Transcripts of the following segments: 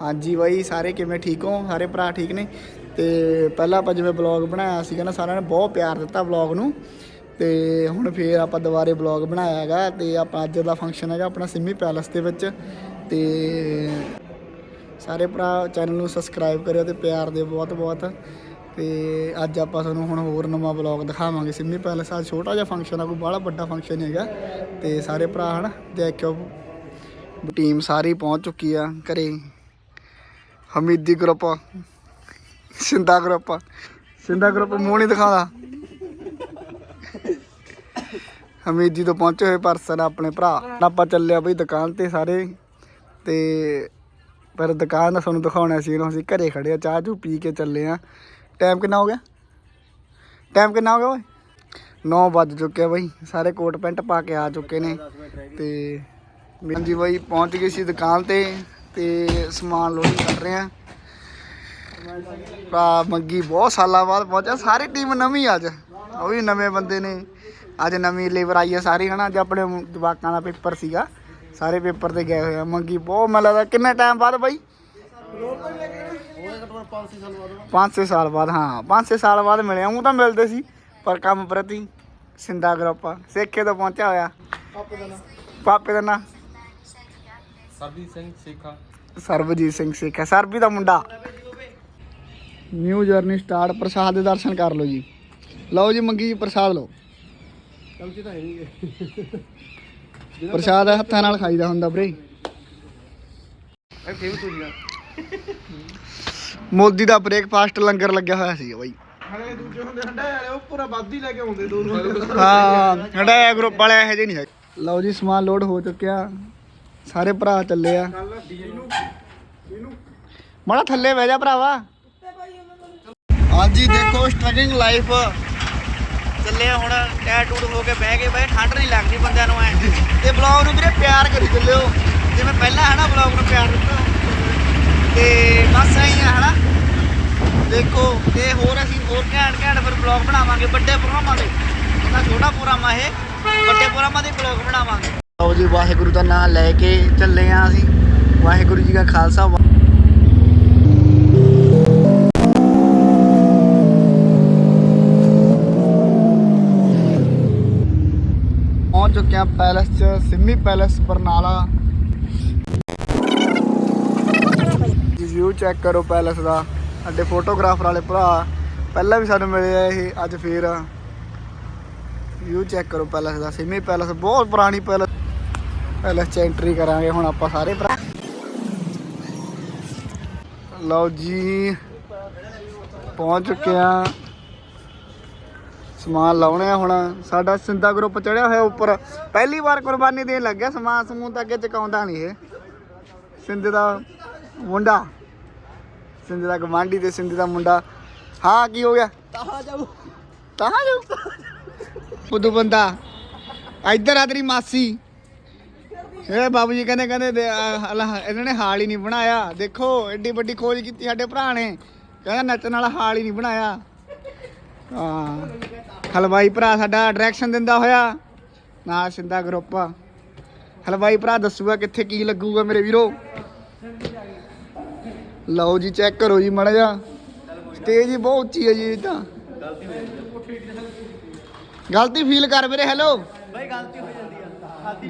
ਹਾਂਜੀ ਬਾਈ, ਸਾਰੇ ਕਿਵੇਂ ਠੀਕ ਹੋ? ਸਾਰੇ ਭਰਾ ਠੀਕ ਨੇ? ਤੇ ਪਹਿਲਾਂ ਆਪਾਂ ਜਿਵੇਂ ਬਲੌਗ ਬਣਾਇਆ ਸੀਗਾ ਨਾ, ਸਾਰਿਆਂ ਨੇ ਬਹੁਤ ਪਿਆਰ ਦਿੱਤਾ ਬਲੌਗ ਨੂੰ। ਤੇ ਹੁਣ ਫੇਰ ਆਪਾਂ ਦੁਬਾਰੇ ਬਲੌਗ ਬਣਾਇਆ ਹੈਗਾ ਤੇ ਆਪਾਂ ਅੱਜ ਦਾ ਫੰਕਸ਼ਨ ਹੈਗਾ ਆਪਣਾ ਸਿੰਮੀ ਪੈਲਸ ਦੇ ਵਿੱਚ। ਤੇ ਸਾਰੇ ਭਰਾ ਚੈਨਲ ਨੂੰ ਸਬਸਕ੍ਰਾਈਬ ਕਰਿਓ ਤੇ ਪਿਆਰ ਦਿਓ ਬਹੁਤ ਬਹੁਤ ਤੇ ਅੱਜ ਆਪਾਂ ਤੁਹਾਨੂੰ ਹੁਣ ਹੋਰ ਨਵਾਂ ਬਲੌਗ ਦਿਖਾਵਾਂਗੇ ਸਿੰਮੀ ਪੈਲਸ ਆ ਛੋਟਾ ਜਿਹਾ ਫੰਕਸ਼ਨ ਆ, ਕੋਈ ਬੜਾ ਵੱਡਾ ਫੰਕਸ਼ਨ ਹੈਗਾ। ਤੇ ਸਾਰੇ ਭਰਾ ਹਨ ਦੇਖਿਓ ਟੀਮ ਸਾਰੀ ਪਹੁੰਚ ਚੁੱਕੀ ਆ ਘਰੇ। Hamidi group Sinda group Sinda group ਮੂੰਹ ਨਹੀਂ ਦਿਖਾਉਂਦਾ। ਹਮੀਦੀ ਤੋਂ ਪਹੁੰਚੇ ਹੋਏ ਪਰਸਨ ਆਪਣੇ ਭਰਾ। ਆਪਾਂ ਚੱਲਿਆ ਬਈ ਦੁਕਾਨ ਤੇ ਸਾਰੇ। ਤੇ ਪਰ ਦੁਕਾਨ ਦਾ ਤੁਹਾਨੂੰ ਦਿਖਾਉਣਾ ਸੀ ਇਹਨੂੰ ਅਸੀਂ ਘਰੇ ਖੜੇ ਆ, ਚਾਹ ਚੂ ਪੀ ਕੇ ਚੱਲੇ ਆ। ਟਾਈਮ ਕਿੰਨਾ ਹੋ ਗਿਆ? ਟਾਈਮ ਕਿੰਨਾ ਹੋ ਗਿਆ ਓਏ? 9 ਵੱਜ ਚੁੱਕਿਆ ਆ ਬਈ। ਸਾਰੇ ਕੋਟ ਪੈਂਟ ਪਾ ਕੇ ਆ ਚੁੱਕੇ ਨੇ। ਤੇ ਹਾਂਜੀ ਬਾਈ ਪਹੁੰਚ ਗਏ ਸੀ ਦੁਕਾਨ ਤੇ। ਤੇ ਸਮਾਨ ਲੋਡਿੰਗ ਕਰ ਰਹੇ ਆ ਭਰਾ ਮੰਗੀ ਬਹੁਤ ਸਾਲਾਂ ਬਾਅਦ ਪਹੁੰਚਿਆ ਸਾਰੀ ਟੀਮ ਨਵੀਂ ਅੱਜ। ਉਹ ਵੀ ਨਵੇਂ ਬੰਦੇ ਨੇ। ਅੱਜ ਨਵੀਂ ਲੇਬਰ ਆਈ ਹੈ ਸਾਰੀ ਹਨਾ? ਅੱਜ ਆਪਣੇ ਜਵਾਕਾਂ ਦਾ ਪੇਪਰ ਸੀਗਾ ਸਾਰੇ ਪੇਪਰ ਤੇ ਗਏ ਹੋਏ ਆ। ਮੰਗੀ ਬਹੁਤ ਮੈਨੂੰ ਲੱਗਦਾ ਕਿੰਨੇ ਟਾਈਮ ਬਾਅਦ ਬਾਈ? 5-6 ਸਾਲ ਬਾਅਦ ਹਾਂ। 5-6 ਸਾਲ ਬਾਅਦ ਮਿਲੇ ਉਹ ਤਾਂ ਮਿਲਦੇ ਸੀ ਪਰ ਕੰਮ ਪ੍ਰਤੀ ਸਿੰਦਾ ਗਰੁੱਪ ਸੇਖੇ ਤੋਂ ਪਹੁੰਚਿਆ ਹੋਇਆ। ਪਾਪੇ ਦਾ ਨਾਂ? ਸਰਬਜੀਤ ਸਿੰਘ ਸੇਖਾ। ਸਰਬਜੀਤ ਸਿੰਘ ਸੇਖਾ ਸਰਬੀ ਦਾ ਮੁੰਡਾ। ਨਿਊ ਜਰਨੀ ਸਟਾਰਟ ਪ੍ਰਸਾਦ ਦੇ ਦਰਸ਼ਨ ਕਰ ਲਓ ਜੀ। ਲਓ ਜੀ ਮੰਗੀ ਜੀ ਪ੍ਰਸਾਦ ਲਓ। ਕਲਚੀ ਤਾਂ ਹੈ ਨਹੀਂ ਪ੍ਰਸਾਦ ਹੱਥਾਂ ਨਾਲ ਖਾਈਦਾ ਹੁੰਦਾ ਵੀਰੇ। ਮੋਦੀ ਦਾ ਬ੍ਰੇਕਫਾਸਟ ਲੰਗਰ ਲੱਗਿਆ ਹੋਇਆ ਸੀ ਬਾਈ। ਹਲੇ ਦੂਜੇ ਹੁੰਦੇ ਹੰਡਾ ਵਾਲੇ ਉਹ ਪੂਰਾ ਵਾਦੀ ਲੈ ਕੇ ਆਉਂਦੇ ਦੋ। ਦੋ ਹਾਂ ਹਟਾਇਆ ਗਰੁੱਪ ਵਾਲੇ ਇਹੋ ਜਿਹੇ ਨਹੀਂ ਹੈ ਲਓ ਜੀ ਸਮਾਨ ਲੋਡ ਹੋ ਚੁੱਕਿਆ। ਸਾਰੇ ਭਰਾ ਚੱਲੇ ਆ। ਮਾੜਾ ਥੱਲੇ ਬਹਿ ਜਾ ਭਰਾਵਾ। ਹਾਂਜੀ, ਦੇਖੋ ਸਟਰਗਲਿੰਗ ਲਾਈਫ ਚੱਲੇ ਹੁਣ ਟੈ ਹੋ ਕੇ ਬਹਿ ਗਏ। ਬਈ, ਠੰਡ ਨਹੀਂ ਲੱਗਦੀ ਬੰਦਿਆਂ ਨੂੰ ਐ। ਤੇ ਬਲੌਗ ਨੂੰ ਵੀਰੇ ਪਿਆਰ ਕਰੀ ਚੱਲਿਓ। ਜਿਵੇਂ ਪਹਿਲਾਂ ਹੈ ਨਾ ਬਲੌਗ ਨੂੰ ਪਿਆਰ ਦਿੱਤਾ। ਤੇ ਬਸ ਐਂ ਹੀ ਆ ਹਨਾ ਦੇਖੋ ਤੇ ਹੋਰ ਅਸੀਂ ਹੋਰ ਘੈਂਟ ਘੈਂਟ ਫਿਰ ਬਲੌਗ ਬਣਾਵਾਂਗੇ। ਵੱਡੇ ਪ੍ਰੋਗਰਾਮਾਂ ਦੇ। ਇਹਦਾ ਛੋਟਾ ਪ੍ਰੋਗਰਾਮ ਆ ਇਹ। ਵੱਡੇ ਪ੍ਰੋਗਰਾਮਾਂ ਦੇ ਬਲੌਗ ਬਣਾਵਾਂਗੇ। ਆਓ ਜੀ, ਵਾਹਿਗੁਰੂ ਦਾ ਨਾਮ ਲੈ ਕੇ ਚੱਲੇ ਆ ਅਸੀਂ। ਵਾਹਿਗੁਰੂ ਜੀ ਕਾ ਖਾਲਸਾ ਵਾ- ਪਹੁੰਚ ਚੁੱਕੇ ਆ ਪੈਲਸ ਚ, Simmi palace, Barnala. View check ਕਰੋ ਪੈਲਸ ਦਾ। ਸਾਡੇ ਫੋਟੋਗ੍ਰਾਫਰ ਵਾਲੇ ਭਰਾ, ਪਹਿਲਾਂ ਵੀ ਸਾਨੂੰ ਮਿਲੇ ਆ ਇਹ ਅੱਜ ਫੇਰ। ਵਿਊ ਚੈੱਕ ਕਰੋ ਪੈਲਸ ਦਾ। ਸਿੰਮੀ ਪੈਲਸ, ਬਹੁਤ ਪੁਰਾਣੀ ਪੈਲਸ। ਪੈਲਸ ਚ ਐਂਟਰੀ ਕਰਾਂਗੇ ਹੁਣ ਆਪਾਂ ਸਾਰੇ ਭਰਾ। ਲਓ ਜੀ ਪਹੁੰਚ ਚੁੱਕੇ ਆ ਸਮਾਨ ਲਾਉਣੇ ਆ ਹੁਣ। ਸਾਡਾ ਸਿੰਦਾ ਗਰੁੱਪ ਚੜਿਆ ਹੋਇਆ ਉੱਪਰ। ਪਹਿਲੀ ਵਾਰ ਕੁਰਬਾਨੀ ਦੇਣ ਲੱਗਿਆ ਸਮਾਨ ਸਮੂਨ ਤਾਂ ਅੱਗੇ ਚਕਾਉਂਦਾ ਨਹੀਂ ਇਹ। ਸਿੰਦੇ ਦਾ ਮੁੰਡਾ। ਸਿੰਦੇ ਦਾ ਗਵਾਂਢੀ ਤੇ ਸਿੰਦੇ ਦਾ ਮੁੰਡਾ। ਹਾਂ ਕੀ ਹੋ ਗਿਆ? ਤਾਹਾ ਜਾਊ। ਤਾਂ ਜਾਊ? ਬੁੱਧੂ ਬੰਦਾ ਇੱਧਰ ਆ ਤੇਰੀ ਮਾਸੀ। ਇਹ ਬਾਬੂ ਜੀ ਕਹਿੰਦੇ ਕਹਿੰਦੇ ਦੇ- ਆਹ ਅੱਲਾ, ਇਹਨਾਂ ਨੇ ਹਾਲ ਹੀ ਨਹੀਂ ਬਣਾਇਆ। ਦੇਖੋ ਐਡੀ ਵੱਡੀ ਖੋਜ ਕੀਤੀ ਸਾਡੇ ਭਰਾ ਨੇ। ਕਹਿੰਦਾ ਨੱਚਣ ਵਾਲਾ ਹਾਲ ਹੀ ਨਹੀਂ ਬਣਾਇਆ। ਹਾਂ। ਹਲਵਾਈ ਭਰਾ ਸਾਡਾ ਡਾਇਰੈਕਸ਼ਨ ਦਿੰਦਾ ਹੋਇਆ। ਨਾਲ ਸਿੰਦਾ ਗਰੁੱਪ ਹਲਵਾਈ ਭਰਾ ਦੱਸੂਗਾ ਕਿੱਥੇ ਕੀ ਲੱਗੂਗਾ ਮੇਰੇ ਵੀਰੋ। ਲਓ ਜੀ ਚੈੱਕ ਕਰੋ ਜੀ ਮਾੜਾ ਜਿਹਾ। ਸਟੇਜ ਹੀ ਬਹੁਤ ਉੱਚੀ ਹੈ ਜੀ ਇਹ ਤਾਂ। ਗਲਤੀ ਫੀਲ ਕਰ ਵੀਰੇ ਹੈਲੋ ਬਾਈ ਗਲਤੀ ਹੋ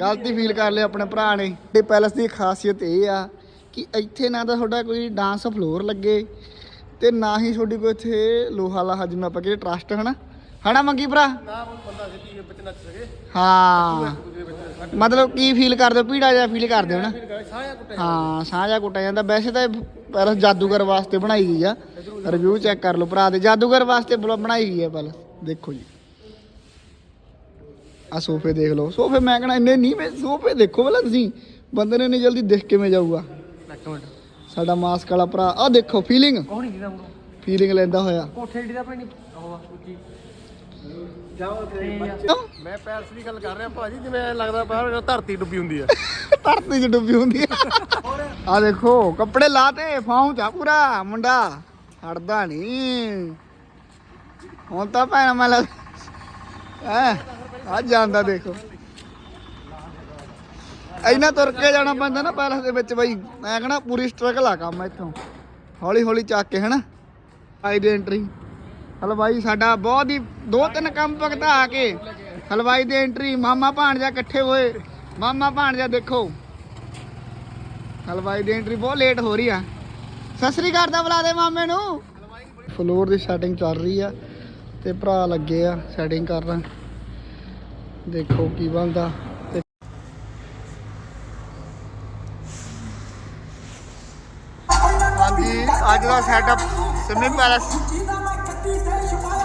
ਗਲਤੀ ਫੀਲ ਕਰ ਲਿਆ ਆਪਣੇ ਭਰਾ ਨੇ। ਤੇ ਪੈਲਸ ਦੀ ਖਾਸੀਅਤ ਇਹ ਆ ਕਿ ਇੱਥੇ ਨਾ ਤਾਂ ਤੁਹਾਡਾ ਕੋਈ ਡਾਂਸ ਫਲੋਰ ਲੱਗੇ ਤੇ ਨਾ ਹੀ ਤੁਹਾਡੀ ਕੋਈ ਇੱਥੇ ਲੋਹਾ ਲਾਹਾ ਜਿਵੇਂ ਆਪਾਂ ਕਹਿੰਦੇ ਟਰਸਟ ਹਨਾ? ਹਨਾ ਮੰਗੀ ਭਰਾ? ਨਾ ਕੋਈ ਬੰਦਾ ਸਿੱਧੀ ਵਿੱਚ ਨੱਚ ਸਕੇ। ਹਾਂ। ਮਤਲਬ ਕੀ ਫੀਲ ਕਰਦੇ ਹੋ? ਪੀੜਾ ਜਿਹਾ ਫੀਲ ਕਰਦੇ ਹੋ ਨਾ ਹਾਂ ਸਾਂਝਾ ਕੁੱਟਿਆ ਜਾਂਦਾ। ਵੈਸੇ ਤਾਂ ਇਹ ਪੈਲਸ ਜਾਦੂਗਰ ਵਾਸਤੇ ਬਣਾਈ ਗਈ ਆ। ਰਿਵਿਊ ਚੈੱਕ ਕਰ ਲਓ ਭਰਾ ਦੇ। ਜਾਦੂਗਰ ਵਾਸਤੇ ਬਣਾਈ ਗਈ ਹੈ ਪੈਲਸ ਦੇਖੋ ਜੀ। ਆ ਸੋਫੇ ਦੇਖ ਲਓ। ਸੋਫੇ ਮੈਂ ਕਹਣਾ ਇੰਨੇ ਨਹੀਂ ਮੈਂ ਸੋਫੇ ਦੇਖੋ ਪਹਿਲਾਂ ਤੁਸੀਂ। ਬੰਦੇ ਨੇ ਇੰਨੀ ਜਲਦੀ ਦਿਖ ਕਿਵੇਂ ਜਾਊਗਾ? ਇੱਕ ਮਿੰਟ। ਸਾਡਾ ਮਾਸਕ ਵਾਲਾ ਭਰਾ ਆ ਦੇਖੋ ਫੀਲਿੰਗ ਨਹੀਂ ਜਿਹਦਾ ਫੀਲਿੰਗ ਲੈਂਦਾ ਹੋਇਆ। ਕੋਠੇ ਦਾ ਆਪਣੀ ਉੱਚੀ। ਜਾਓ ਤੇ ਮੈਂ ਪੈਲਸ ਦੀ ਗੱਲ ਕਰ ਰਿਹਾ ਭਾਜੀ ਜਿਵੇਂ ਐਂ ਲੱਗਦਾ ਬਾਹਰ ਧਰਤੀ ਡੁੱਬੀ ਹੁੰਦੀ ਆ। ਧਰਤੀ 'ਚ ਡੁੱਬੀ ਹੁੰਦੀ ਆ। ਆ ਦੇਖੋ ਕੱਪੜੇ ਲਾਤੇ ਫਾਉਂ ਚਾ ਪੂਰਾ ਮੁੰਡਾ। ਹਟਦਾ ਨਹੀਂ। ਹੁਣ ਤਾਂ ਭੈਣ ਮੈਂ ਲੱਗ ਐ ਆ ਜਾਂਦਾ ਦੇਖੋ। ਇੰਨਾ ਤੁਰ ਕੇ ਜਾਣਾ ਪੈਂਦਾ ਨਾ ਪੈਲਸ ਦੇ ਵਿੱਚ ਬਈ। ਮੈਂ ਕਹਣਾ ਪੂਰੀ ਸਟਰਗਲ ਆ ਕੰਮ ਇੱਥੋਂ। ਹੌਲੀ ਹੌਲੀ ਚੱਕ ਕੇ ਹਨਾ। ਆਈ ਐਂਟਰੀ ਹਲਵਾਈ ਸਾਡਾ ਬਹੁਤ ਹੀ ਦੋ ਤਿੰਨ ਕੰਮ ਭਗਤਾ ਆ ਕੇ ਹਲਵਾਈ ਦੀ ਐਂਟਰੀ ਮਾਮਾ ਭਾਣਜਾ ਇਕੱਠੇ ਹੋਏ। ਮਾਮਾ ਭਾਣਜਾ ਦੇਖੋ। ਹਲਵਾਈ ਦੀ ਐਂਟਰੀ ਬਹੁਤ ਲੇਟ ਹੋ ਰਹੀ ਆ। ਸਤਿ ਸ੍ਰੀ ਅਕਾਲ ਦਾ ਬੁਲਾ ਦੇ ਮਾਮੇ ਨੂੰ। ਫਲੋਰ ਦੀ ਸੈਟਿੰਗ ਚੱਲ ਰਹੀ ਆ ਤੇ ਭਰਾ ਲੱਗੇ ਆ ਸੈਟਿੰਗ ਕਰਨ। ਦੇਖੋ ਕੀ ਬਣਦਾ। ਹਾਂਜੀ ਅੱਜ ਦਾ ਸੈਟਅਪ ਸਿਮੀ ਪੈਲਸ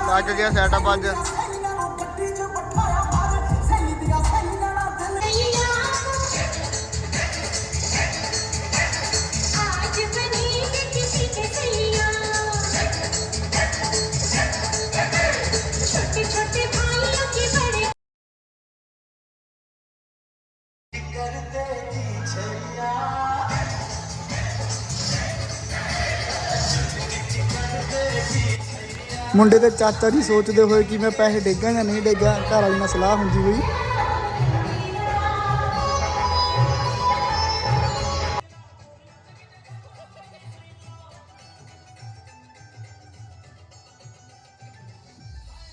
ਲੱਗ ਗਿਆ ਸੈਟਅਪ ਅੱਜ। ਮੁੰਡੇ ਦੇ ਚਾਚਾ ਜੀ ਸੋਚਦੇ ਹੋਏ ਕਿ ਮੈਂ ਪੈਸੇ ਡੇਗਾ ਜਾਂ ਨਹੀਂ ਡੇਗਾ, ਘਰ ਵਾਲੀ ਨਾਲ ਸਲਾਹ ਹੁੰਦੀ ਹੋਈ।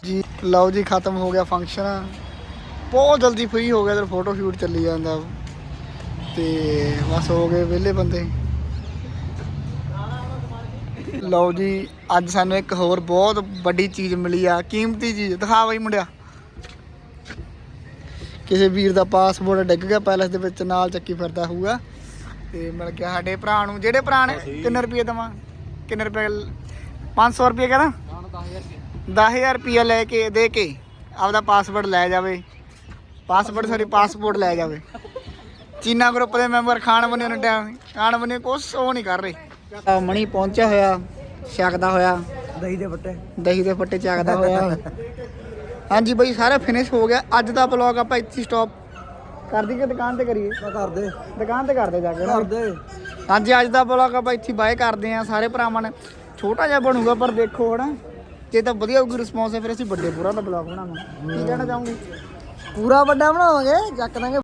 ਜੀ, ਲਓ ਜੀ, ਖਤਮ ਹੋ ਗਿਆ ਫੰਕਸ਼ਨ ਬਹੁਤ ਜਲਦੀ ਫ੍ਰੀ ਹੋ ਗਿਆ ਤੇ ਫੋਟੋ ਸ਼ੂਟ ਚੱਲੀ ਜਾਂਦਾ। ਤੇ ਬਸ ਹੋ ਗਏ ਵਿਹਲੇ ਬੰਦੇ। ਲਓ ਜੀ ਅੱਜ ਸਾਨੂੰ ਇੱਕ ਹੋਰ ਬਹੁਤ ਵੱਡੀ ਚੀਜ਼ ਮਿਲੀ ਆ ਕੀਮਤੀ ਚੀਜ਼। ਦਿਖਾ ਬਈ ਮੁੰਡਿਆ। ਕਿਸੇ ਵੀਰ ਦਾ ਪਾਸਪੋਰਟ ਡਿੱਗ ਗਿਆ ਪੈਲਸ ਦੇ ਵਿੱਚ ਨਾਲ ਚੱਕੀ ਫਿਰਦਾ ਹੋਊਗਾ। ਤੇ ਮਿਲ ਗਿਆ ਸਾਡੇ ਭਰਾ ਨੂੰ। ਜਿਹੜੇ ਭਰਾ ਨੇ ਕਿੰਨੇ ਰੁਪਏ ਦਵਾਂ? ਕਿੰਨੇ ਰੁਪਏ 500 ਰੁਪਏ ਕਹਿੰਦਾ? 10000 ਰੁਪਏ। ਲੈ ਕੇ ਦੇ ਕੇ ਆਪਦਾ ਪਾਸਪੋਰਟ ਲੈ ਜਾਵੇ। ਪਾਸਪੋਰਟ ਸਾਡੀ ਪਾਸਪੋਰਟ ਲੈ ਜਾਵੇ। ਚੀਨਾ ਗਰੁੱਪ ਦੇ ਮੈਂਬਰ ਖਾਨ ਬਣੇ ਨੇ ਟਾਈਮ ਖਾਨ ਬਣੇ ਕੁਛ ਉਹ ਨਹੀਂ ਕਰ ਰਹੇ। ਮਣੀ ਪਹੁੰਚਿਆ ਹੋਇਆ। ਛਕਦਾ ਹੋਇਆ। ਦਹੀਂ ਦੇ ਫੱਟੇ। ਦਹੀਂ ਦੇ ਫੱਟੇ ਚੱਕਦਾ ਹੋਇਆ। ਹਾਂਜੀ ਬਈ ਸਾਰਾ ਫਿਨਿਸ਼ ਹੋ ਗਿਆ। ਅੱਜ ਦਾ ਬਲੌਗ ਆਪਾਂ ਇੱਥੇ ਸਟਾਪ ਕਰ ਦਈਏ ਦੁਕਾਨ ਤੇ ਕਰੀਏ। ਮੈਂ ਕਰ ਦੇ। ਦੁਕਾਨ ਤੇ ਕਰਦੇ ਜਾ ਕੇ ਨਾ। ਕਰ ਦੇ। ਹਾਂਜੀ ਅੱਜ ਦਾ ਬਲੌਗ ਆਪਾਂ ਇੱਥੇ ਬਾਏ ਕਰਦੇ ਆ ਸਾਰੇ ਭਰਾਵਾਂ ਨੇ। ਛੋਟਾ ਜਿਹਾ ਬਣੂਗਾ ਪਰ ਦੇਖੋ ਹਨਾ। ਜੇ ਤਾਂ ਵਧੀਆ ਹੋਊਗੀ ਰਿਸਪੌਂਸ ਫਿਰ ਅਸੀਂ ਵੱਡੇ ਪੂਰਾ ਦਾ ਬਲੌਗ ਬਣਾਵਾਂਗੇ। ਕੀ ਕਹਿਣਾ ਚਾਹੋਗੇ? ਪੂਰਾ ਵੱਡਾ ਬਣਾਵਾਂਗੇ ਚੱਕ ਦਾਂਗੇ।